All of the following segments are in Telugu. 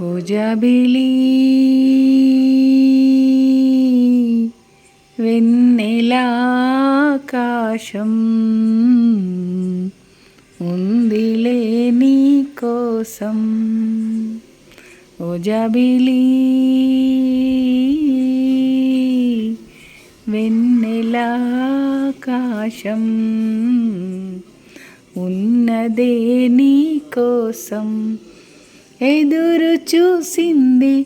భుజబిలి వెన్నెలాకాశం ఉందిలే నీ కోసం. ఓజబిలి వెన్నెలాకాశం ఉన్నదే నీ కోసం. ఎదురు చూసింది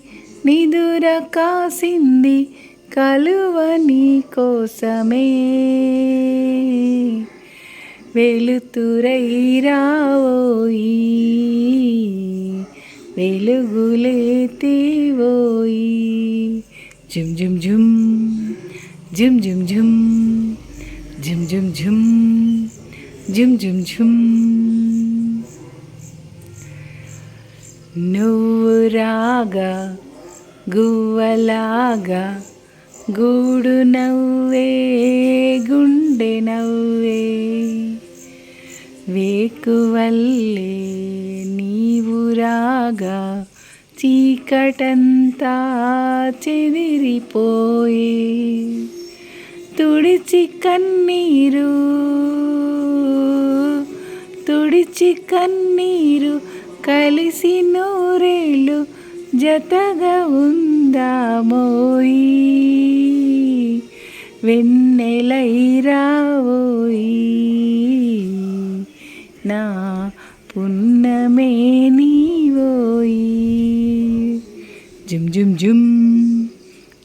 నిదుర కాసింది కలువ నీ కోసమే వెలుతురై రావోయి వెలుగులే తీవోయి జుమ్ జుమ్ జుమ్ జుమ్ జుమ్ జుమ్ జుమ్ జుమ్ జుమ్ జుమ్ జుమ్ జుమ్ నువ్వు రాగా గువ్వలాగా గూడు నవ్వే గుండె నవ్వే. వేకువల్లే నీవు రాగా చీకటంతా చెదిరిపోయే. తుడిచి కన్నీరు తుడిచి కన్నీరు కలిసి నూరేళ్ళు జతగా ఉందామోయి వెన్నెలైరావోయి నా పున్నమే నీవోయి జుమ్ జుమ్ జుమ్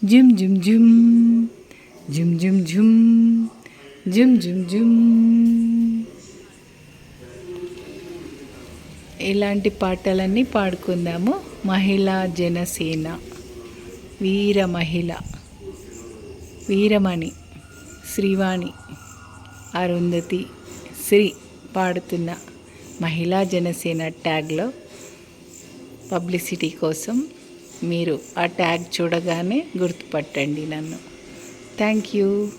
జుమ్ జుమ్ జుమ్ జుమ్ జుమ్ జుమ్ జుమ్ జుమ్ జుమ్ ఇలాంటి పాటలన్నీ పాడుకుందాము. మహిళా జనసేన. వీర మహిళ. వీరమణి. శ్రీవాణి. అరుంధతి. శ్రీ పాడుతున్న మహిళా జనసేన ట్యాగ్లో పబ్లిసిటీ కోసం మీరు ఆ ట్యాగ్ చూడగానే గుర్తుపట్టండి నన్ను. Thank you.